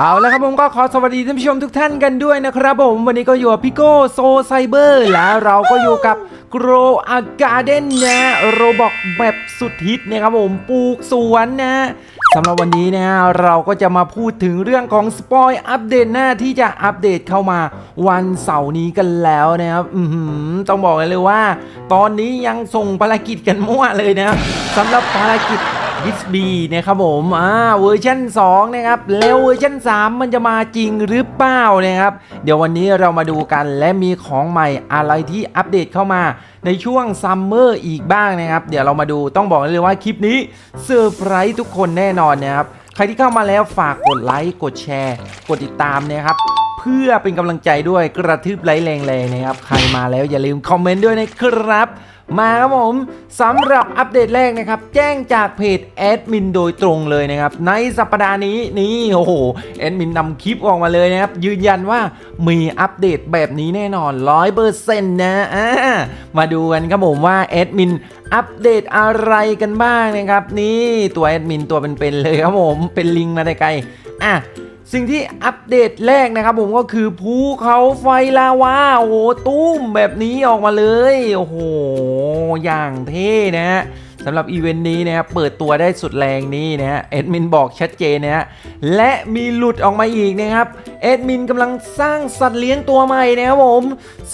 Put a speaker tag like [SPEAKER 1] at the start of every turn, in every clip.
[SPEAKER 1] เอาแล้วครับผมก็ขอสวัสดีท่านผู้ชมทุกท่านกันด้วยนะครับผม วันนี้ก็อยู่กับพี่โก้โซไซเบอร์แล้วเราก็อยู่กับ Grow a Garden นะโรบอกแบบสุดฮิตนะครับผมปลูกสวนนะสำหรับวันนี้นะเราก็จะมาพูดถึงเรื่องของสปอยอัปเดตหน้าที่จะอัปเดตเข้ามาวันเสาร์นี้กันแล้วนะครับอืต้องบอกเลยว่า ตอนนี้ยังส่งภารกิจกันมั่วเลยนะสำหรับภารกิจ ดิสบีนะครับผมอ่าเวอร์ชัน2นะครับแล้วเวอร์ชัน3 มันจะมาจริงหรือเปล่านะครับ เดี๋ยววันนี้เรามาดูกันและมีของใหม่อะไรที่อัปเดตเข้ามาในช่วงซัมเมอร์อีกบ้างนะครับ เดี๋ยวเรามาดูต้องบอกเลยว่าคลิปนี้เซอร์ไพรส์ทุกคนแน่นอนนะครับ ใครที่เข้ามาแล้วฝากกดไลค์กดแชร์ กดติดตามนะครับ เพื่อเป็นกำลังใจด้วยกระทืบไลค์แรงๆนะครับ ใครมาแล้วอย่าลืมคอมเมนต์ด้วยนะครับ มาครับผมสำหรับอัปเดตแรกนะครับ แจ้งจากเพจแอดมินโดยตรงเลยนะครับ ในสัปดาห์นี้นี่โอ้โหแอดมินนำคลิปออกมาเลยนะครับ ยืนยันว่ามีอัปเดตแบบนี้แน่นอนร้อยเปอร์เซ็นต์นะอ่ามาดูกันครับผมว่าแอดมินอัปเดตอะไรกันบ้างนะครับ นี่ตัวแอดมินตัวเป็นๆเลยครับผมเป็นลิงมาแต่ไกลอะ สิ่งที่อัปเดตแรกนะครับผมก็คือภูเขาไฟลาวาโอ้โหตุ้มแบบนี้ออกมาเลย โอ้โห อย่างเท่นะฮะสำหรับอีเวนต์นี้นะครับเปิดตัวได้สุดแรงนี้นะฮะเอดมินบอกชัดเจนนะฮะและมีหลุดออกมาอีกนะครับเอดมินกำลังสร้างสัตว์เลี้ยงตัวใหม่นะครับผม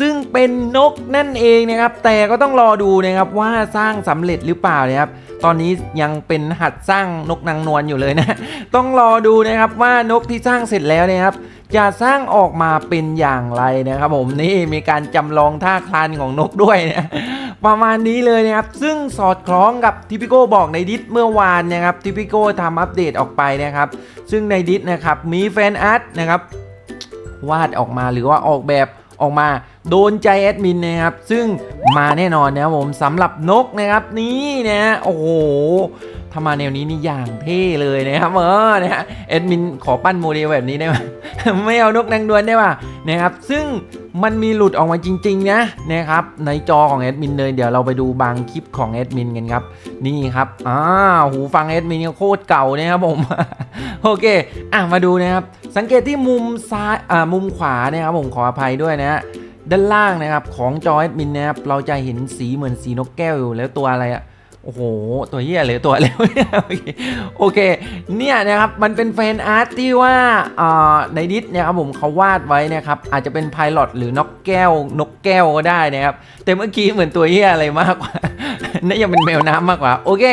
[SPEAKER 1] ซึ่งเป็นนกนั่นเองนะครับ แต่ก็ต้องรอดูนะครับว่าสร้างสำเร็จหรือเปล่านะครับ ตอนนี้ยังเป็นหัดสร้างนกนางนวลอยู่เลยนะ ต้องรอดูนะครับว่านกที่สร้างเสร็จแล้วนะครับจะสร้างออกมาเป็นอย่างไรนะครับผมนี่มีการจำลองท่าคลานของนกด้วยนะประมาณนี้เลยนะครับ ซึ่งสอดคล้องกับที่พี่โก้บอกในดิสเมื่อวานนะครับที่พี่โก้ทำอัปเดตออกไปนะครับ ซึ่งในดิสนะครับมีแฟนอาร์ตนะครับวาดออกมาหรือว่าออกแบบ ออกมาโดนใจแอดมินนะครับ ซึ่งมาแน่นอนนะครับผมสำหรับนกนะครับนี่นะโอ้โหถ้ามาแนวนี้นี่อย่างเท่เลยนะครับเออนะฮะแอดมินขอปั้นโมเดลแบบนี้ได้ไหมไม่เอานกนางดวนได้ป่ะนะครับ ซึ่งมันมีหลุดออกมาจริง ๆ นะนะครับ ในจอของแอดมินเลยเดี๋ยวเราไปดูบางคลิปของแอดมินกันครับ นี่ครับอ่าหูฟังแอดมินโคตรเก่านะครับผม โอเค อะมาดูนะครับ สังเกตที่มุมซ้ายอ่ามุมขวานะครับผมขออภัยด้วยนะฮะด้านล่างนะครับของจอแอดมินนะครับเราจะเห็นสีเหมือนสีนกแก้วอยู่แล้วตัวอะไรอะโอ้โห ตัวเหี้ยเลยตัวอะไรวโอเค เนี่ยนะครับ มันเป็นแฟนอาร์ตที่ว่าอ่าในดิสเนี่ยครับผมเขาวาดไว้นะครับ อาจจะเป็นไพลอตหรือนกแก้วนกแก้วก็ได้นะครับ แต่เมื่อกี้เหมือนตัวเหี้ยอะไรมากกว่าน่าจะเป็นแมวน้ำมากกว่า โอเค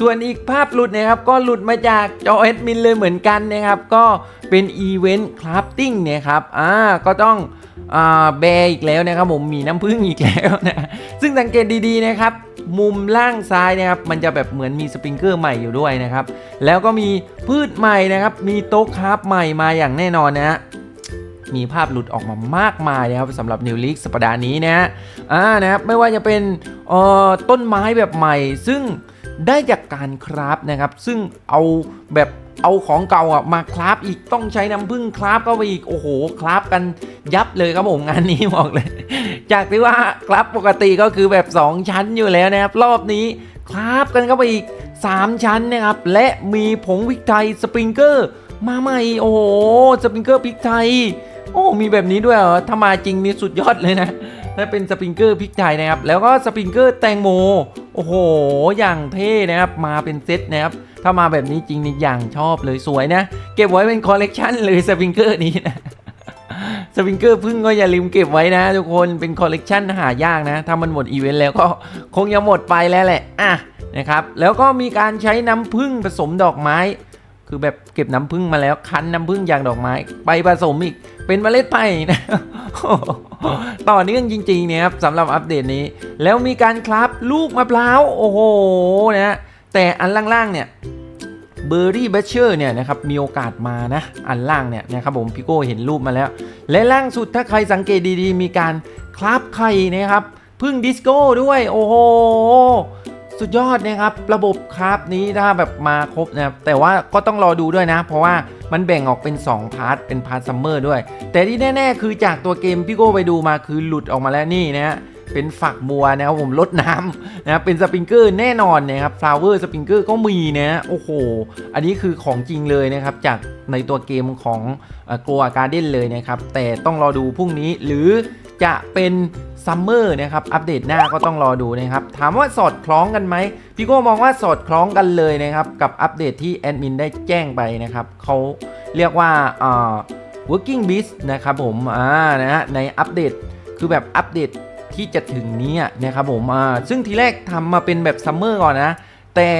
[SPEAKER 1] ส่วนอีกภาพหลุดนะครับก็หลุดมาจากจอแอดมินเลยเหมือนกันนะครับ ก็เป็นอีเวนต์คราฟติ้งนะครับอ่าก็ต้องอ่าแบร์อีกแล้วนะครับผมมีน้ำผึ้งอีกแล้วนะซึ่งสังเกตดีๆนะครับมุมล่างซ้ายนะครับมันจะแบบเหมือนมีสปริงเกอร์ใหม่อยู่ด้วยนะครับ แล้วก็มีพืชใหม่นะครับ มีโต๊ะคราฟใหม่มาอย่างแน่นอนนะฮะมีภาพหลุดออกมามากมายนะครับสำหรับนิวลิกสัปดาห์นี้นะฮะอ่านะครับไม่ว่าจะเป็นเอ่อต้นไม้แบบใหม่ ซึ่ง ได้จากการคราฟนะครับ ซึ่งเอาแบบเอาของเก่าอะมาคราฟอีกต้องใช้น้ำผึ้งคราฟเข้าไปอีกโอ้โหคราฟกันยับเลยครับผมงานนี้บอกเลย จากที่ว่าคราฟปกติก็คือแบบ 2 ชั้นอยู่แล้วนะครับ รอบนี้คราฟกันเข้าไปอีก 3 ชั้นนะครับ และมีผงวิกไทยสปริงเกอร์ มาใหม่โอ้โหสปริงเกอร์พริกไทย โอ้มีแบบนี้ด้วยเหรอถ้ามาจริงนี่สุดยอดเลยนะถ้าเป็นสปริงเกอร์พริกไทยนะครับแล้วก็สปริงเกอร์แตงโม โอ้โห อย่างเท่นะครับ มาเป็นเซตนะครับ ถ้ามาแบบนี้จริงนี่อย่างชอบเลยสวยนะ เก็บไว้เป็นคอลเลกชันเลยสปริงเกอร์นี้นะสปริงเกอร์พึ่งก็อย่าลืมเก็บไว้นะทุกคนเป็นคอลเลกชันหายากนะ ถ้ามันหมดอีเวนต์แล้วก็คงจะหมดไปแล้วแหละอะนะครับ แล้วก็มีการใช้น้ำผึ้งผสมดอกไม้ คือแบบเก็บน้ำผึ้งมาแล้วคั้นน้ำผึ้งอย่างดอกไม้ ไปผสมอีกเป็นเมล็ดไผ่นะ ต่อเนื่องจริงๆเนี่ยครับสำหรับอัปเดตนี้ แล้วมีการคลับลูกมะพร้าวโอ้โหนะฮะแต่อันล่างๆเนี่ยเบอร์รี่บัชเชอร์เนี่ยนะครับมีโอกาสมานะ อันล่างเนี่ยนะครับผมพี่โก้เห็นรูปมาแล้ว และล่างสุดถ้าใครสังเกตดีๆ มีการคลับไข่นะครับพึ่งดิสโก้ด้วย โอ้โห สุดยอดนะครับระบบคราฟนี้ถ้าแบบมาครบนะครับแต่ว่าก็ต้องรอดูด้วยนะ เพราะว่ามันแบ่งออกเป็น 2 พาร์ทเป็นพาร์ทซัมเมอร์ด้วย แต่ที่แน่ ๆ คือจากตัวเกมพี่โก้ไปดูมาคือหลุดออกมาแล้วนี่นะฮะเป็นฝักบัวนะครับผมลดน้ำนะเป็นสปริงเกอร์แน่นอนนะครับฟลาวเวอร์สปริงเกอร์ก็มีนะโอ้โห อันนี้คือของจริงเลยนะครับจากในตัวเกมของกลการ์เด้นเลยนะครับแต่ต้องรอดูพรุ่งนี้หรือ จะเป็นซัมเมอร์นะครับ อัปเดตหน้าก็ต้องรอดูนะครับ ถามว่าสอดคล้องกันไหมพี่โก้มองว่าสอดคล้องกันเลยนะครับ กับอัปเดตที่แอดมินได้แจ้งไปนะครับเขาเรียกว่าอ่า working beast นะครับผมอ่านะฮะในอัปเดตคือแบบอัปเดตที่จะถึงนี้นะครับผมอ่าซึ่งทีแรกทำมาเป็นแบบซัมเมอร์ก่อนนะ แต่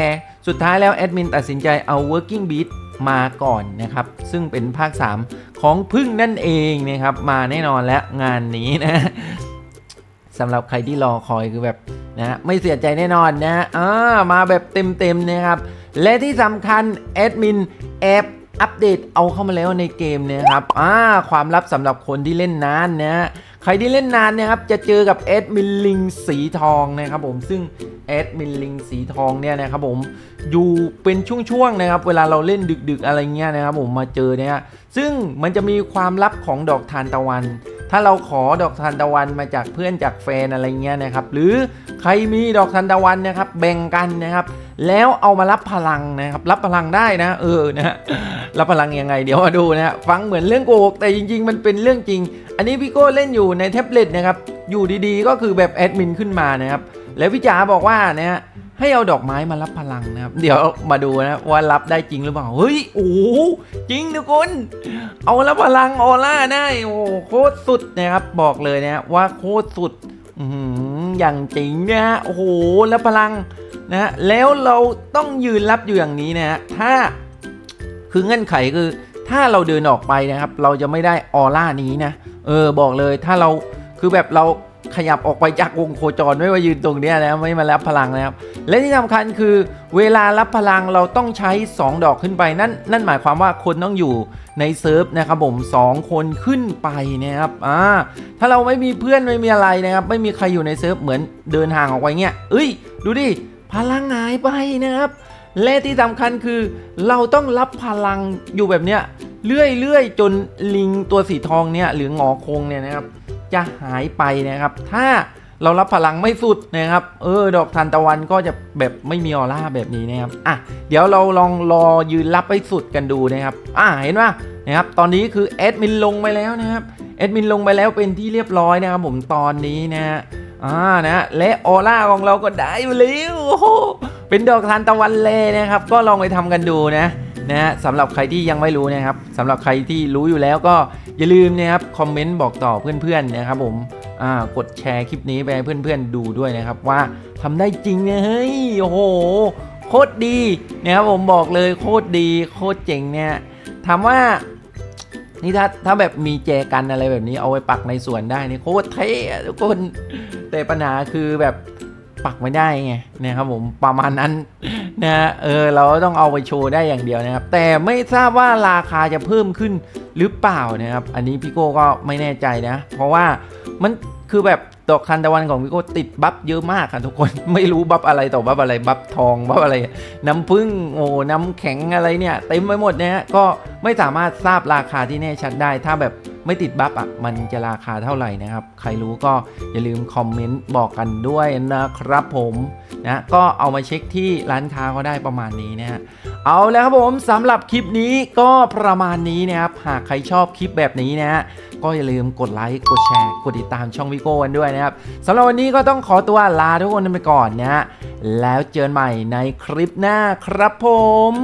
[SPEAKER 1] สุดท้ายแล้วแอดมินตัดสินใจเอา working beat มาก่อนนะครับ ซึ่งเป็นภาค 3 ของพึ่งนั่นเองนะครับ มาแน่นอนแล้วงานนี้นะสำหรับใครที่รอคอยคือแบบนะไม่เสียใจแน่นอนนะอ่ามาแบบเต็มๆนะครับ และที่สำคัญแอดมินแอบอัปเดตเอาเข้ามาแล้วในเกมเนะครับอ่าความลับสำหรับคนที่เล่นนานนะ ใครที่เล่นนานเนะครับจะเจอกับแอดมินลิงสีทองนะครับผมซึ่งแอดมินลิงสีทองเนี่ยนะครับผมอยู่เป็นช่วงๆนะครับเวลาเราเล่นดึกๆอะไรเงี้ยนะครับผมมาเจอเนี่ยซึ่งมันจะมีความลับของดอกทานตะวัน ถ้าเราขอดอกทานตะวันมาจากเพื่อนจากแฟนอะไรเงี้ยนะครับหรือใครมีดอกทานตะวันนะครับแบ่งกันนะครับแล้วเอามารับพลังนะครับรับพลังได้นะ เออนะฮะรับพลังยังไง เดี๋ยวมาดูนะฮะฟังเหมือนเรื่องโกหกแต่จริง ๆ มันเป็นเรื่องจริง อันนี้พี่โก้เล่นอยู่ในแท็บเล็ตนะครับ อยู่ดีๆ ก็คือแบบแอดมินขึ้นมานะครับ แล้วพี่จ๋าบอกว่านะฮะให้เอาดอกไม้มารับพลังนะครับ เดี๋ยวมาดูนะว่ารับได้จริงหรือเปล่า เฮ้ย โอ้จริงทุกคน เอารับพลังออร่าได้ โอ้โคตรสุดนะครับ บอกเลยนะว่าโคตรสุดอย่างจริงนะฮะ โอ้โหแล้วพลังนะฮะ แล้วเราต้องยืนรับอยู่อย่างนี้นะฮะ ถ้าคือเงื่อนไขคือ ถ้าเราเดินออกไปนะครับ เราจะไม่ได้ออร่านี้นะ เออบอกเลยถ้าเราคือแบบเราขยับออกไปจากวงโคจรไม่ว่ายืนตรงนี้นะไม่มารับพลังนะครับ และที่สำคัญคือเวลารับพลังเราต้องใช้ 2 ดอกขึ้นไป นั่นนั่นหมายความว่าคนต้องอยู่ในเซิร์ฟนะครับผม 2 คนขึ้นไปนะครับอ่าถ้าเราไม่มีเพื่อนไม่มีอะไรนะครับ ไม่มีใครอยู่ในเซิร์ฟเหมือนเดินห่างออกไปเงี้ยเอ้ย ดูดิพลังหายไปนะครับ และที่สำคัญคือ เราต้องรับพลังอยู่แบบเนี้ยเรื่อยๆ จนลิงตัวสีทองเนี่ยหรือหงอคงเนี่ยนะครับจะหายไปนะครับ ถ้าเรารับพลังไม่สุดนะครับ เออ ดอกทานตะวันก็จะแบบไม่มีออร่าแบบนี้นะครับ อะ เดี๋ยวเราลองรอยืนรับให้สุดกันดูนะครับ อะ เห็นไหมนะครับ ตอนนี้คือแอดมินลงไปแล้วนะครับ แอดมินลงไปแล้วเป็นที่เรียบร้อยนะครับผมตอนนี้นะฮะ อ่า นะ และออร่าของเราก็ได้มาแล้วโอ้โห เป็นดอกทานตะวันเลยนะครับ ก็ลองไปทำกันดูนะนะฮะสำหรับใครที่ยังไม่รู้นะครับสำหรับใครที่รู้อยู่แล้วก็อย่าลืมนะครับคอมเมนต์บอกต่อเพื่อนๆนะครับผมอ่ากดแชร์คลิปนี้ไปให้เพื่อนๆดูด้วยนะครับว่าทำได้จริงเนี่ยเฮ้ยโอ้โหโคตรดีนะครับผมบอกเลยโคตรดีโคตรเจ๋งเนี่ยถามว่านี่ถ้าถ้าแบบมีแจกันอะไรแบบนี้เอาไว้ปักในสวนได้นี่โคตรเท่ทุกคนแต่ปัญหาคือแบบ ปักไม่ได้ไงนะครับผมประมาณนั้นนะเออเราต้องเอาไปโชว์ได้อย่างเดียวนะครับ แต่ไม่ทราบว่าราคาจะเพิ่มขึ้นหรือเปล่านะครับ อันนี้พี่โก้ก็ไม่แน่ใจนะ เพราะว่ามันคือแบบดอกคันตะวันของพี่โก้ติดบัฟเยอะมากค่ะทุกคนไม่รู้บัฟอะไรต่อบัฟอะไรบัฟทองบัฟอะไร น้ำผึ้งโอ้น้ำแข็งอะไรเนี่ยเต็มไปหมดนะฮะก็ไม่สามารถทราบราคาที่แน่ชัดได้ถ้าแบบ ไม่ติดบัฟอะมันจะราคาเท่าไหร่นะครับ ใครรู้ก็อย่าลืมคอมเมนต์บอกกันด้วยนะครับผมนะก็เอามาเช็คที่ร้านค้าก็ได้ประมาณนี้นะฮะเอาแล้วครับผมสำหรับคลิปนี้ก็ประมาณนี้นะครับหากใครชอบคลิปแบบนี้นะฮะก็อย่าลืมกดไลค์กดแชร์กดติดตามช่องวิโก้กันด้วยนะครับสำหรับวันนี้ก็ต้องขอตัวลาทุกคนไปก่อนนะแล้วเจอกันใหม่ในคลิปหน้าครับผม